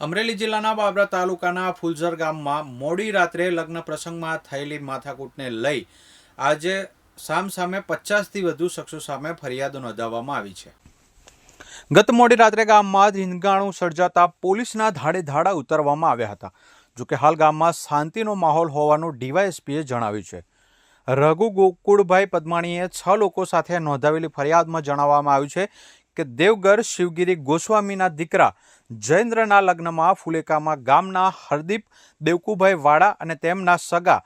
અમરેલી જિલ્લાના બાબરા તાલુકાના ફુલઝર ગામમાં મોડી રાત્રે લગ્ન પ્રસંગમાં થયેલી માથાકૂટને લઈ આજે સામસામે પચાસથી વધુ શખ્સો સામે ફરિયાદો નોંધાવવામાં આવી છે. ગત મોડી રાત્રે ગામમાં ધીંગાણું સર્જાતા પોલીસના ધાડે ધાડા ઉતરવામાં આવ્યા હતા. જોકે હાલ ગામમાં શાંતિનો માહોલ હોવાનું ડીવાયએસપીએ જણાવ્યું છે. રઘુ ગોકુળભાઈ પદમાણીએ છ લોકો સાથે નોંધાવેલી ફરિયાદમાં જણાવવામાં આવ્યું છે કે દેવગર શિવગીરી ગોસ્વામીના દીકરા જયેન્દ્રના લગ્નમાં ફુલેકામાં ગામના હરદીપ દેવકુભાઈ વાડા અને તેમના સગા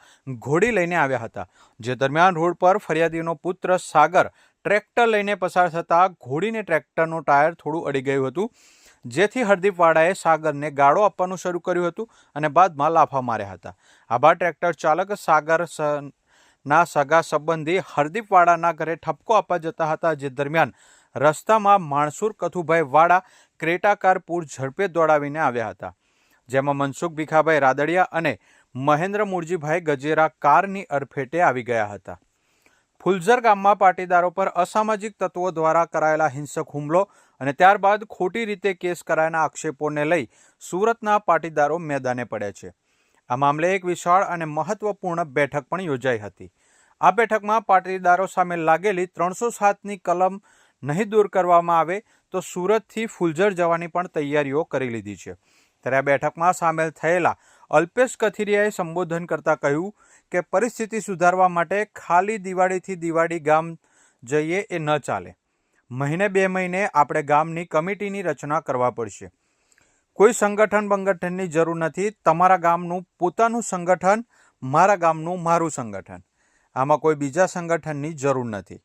ઘોડી લઈને આવ્યા હતા, જે દરમિયાન રોડ પર ફરિયાદીનો પુત્ર સાગર ટ્રેક્ટર લઈને પસાર થતાં ઘોડીને ટ્રેક્ટરનું ટાયર થોડું અડી ગયું હતું, જેથી હરદીપ વાડાએ સાગરને ગાળો આપવાનું શરૂ કર્યું હતું અને બાદમાં લાફા માર્યા હતા. આભા ટ્રેક્ટર ચાલક સાગર ના સગા સંબંધી હરદીપ વાડાના ઘરે ઠપકો આપવા જતા હતા, જે દરમિયાન રસ્તામાં માણસુર કથુભાઈ વાડા ક્રેટાકાર પૂર ઝડપે દોડાવીને આવ્યા હતા. જેમાં મનસુખ ભીખાભાઈ રાદડિયા અને મહેન્દ્ર મુરજીભાઈ ગજેરા કારની અરફેટે આવી ગયા હતા. ફુલઝર ગામમાં પાટીદારો પર અસામાજિક તત્વો દ્વારા કરાયેલા હિંસક હુમલો અને ત્યારબાદ ખોટી રીતે કેસ કરાયાના આક્ષેપોને લઈ સુરતના પાટીદારો મેદાને પડ્યા છે. આ મામલે એક વિશાળ અને મહત્વપૂર્ણ બેઠક પણ યોજાઈ હતી. આ બેઠકમાં પાટીદારો સામે લાગેલી ત્રણસો સાતની કલમ નહીં દૂર કરવામાં આવે તો સુરતથી ફુલઝર જવાની પણ તૈયારીઓ કરી લીધી છે. ત્યારે આ બેઠકમાં સામેલ થયેલા અલ્પેશ કથિરિયાએ સંબોધન કરતાં કહ્યું કે પરિસ્થિતિ સુધારવા માટે ખાલી દિવાળીથી દિવાળી ગામ જઈએ એ ન ચાલે. મહિને બે મહિને આપણે ગામની કમિટીની રચના કરવા પડશે. કોઈ સંગઠન બંગઠનની જરૂર નથી. તમારા ગામનું પોતાનું સંગઠન, મારા ગામનું મારું સંગઠન. આમાં કોઈ બીજા સંગઠનની જરૂર નથી.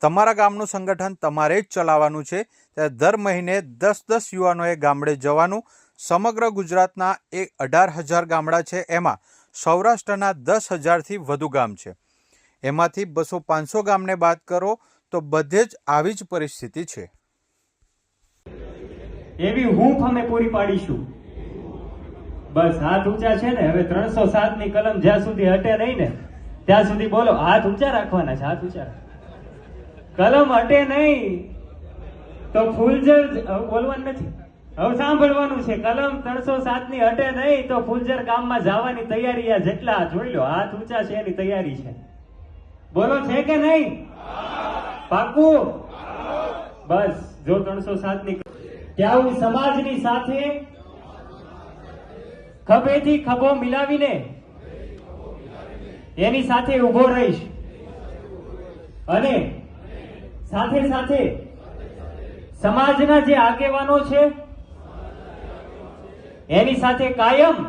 તમારા ગામનું સંગઠન તમારે જ ચલાવવાનું છે. ત્યારે દર મહિને દસ દસ યુવાનોએ ગામડે જવાનું. સમગ્ર ગુજરાતના એક અઢાર હજાર ગામડા છે. એમાં સૌરાષ્ટ્રના દસ હજારથી વધુ ગામ છે. એમાંથી બસો પાંચસો ગામને બાદ કરો તો બધે જ આવી જ પરિસ્થિતિ છે. એવી હૂંફ અમે પૂરી પાડીશું. બસ હાથ ઊંચા છે ને? હવે ત્રણસો સાતની કલમ જ્યાં સુધી હટે નહીં ને, ત્યાં સુધી બોલો, હાથ ઊંચા રાખવાના છે, હાથ ઊંચા. કલમ હટે નહીં. તો ફૂલજર હવે બોલવાનું નથી. હવે સાંભળવાનું છે. કલમ ત્રણસો સાતની હટે નહીં તો ફૂલજર ગામમાં જવાની તૈયારી આ જેટલા જોઈ લો, હાથ ઊંચા છે એની તૈયારી છે. બોલો, છે કે નહીં? પાકું? બસ, જો ત્રણસો સાતની ત્યાં સમાજની સાથે ખભેથી ખભો મિલાવીને એની સાથે ઊભો રહીશ. અને સાથે સાથે સમાજના જે આગેવાનો છે એની સાથે કાયમ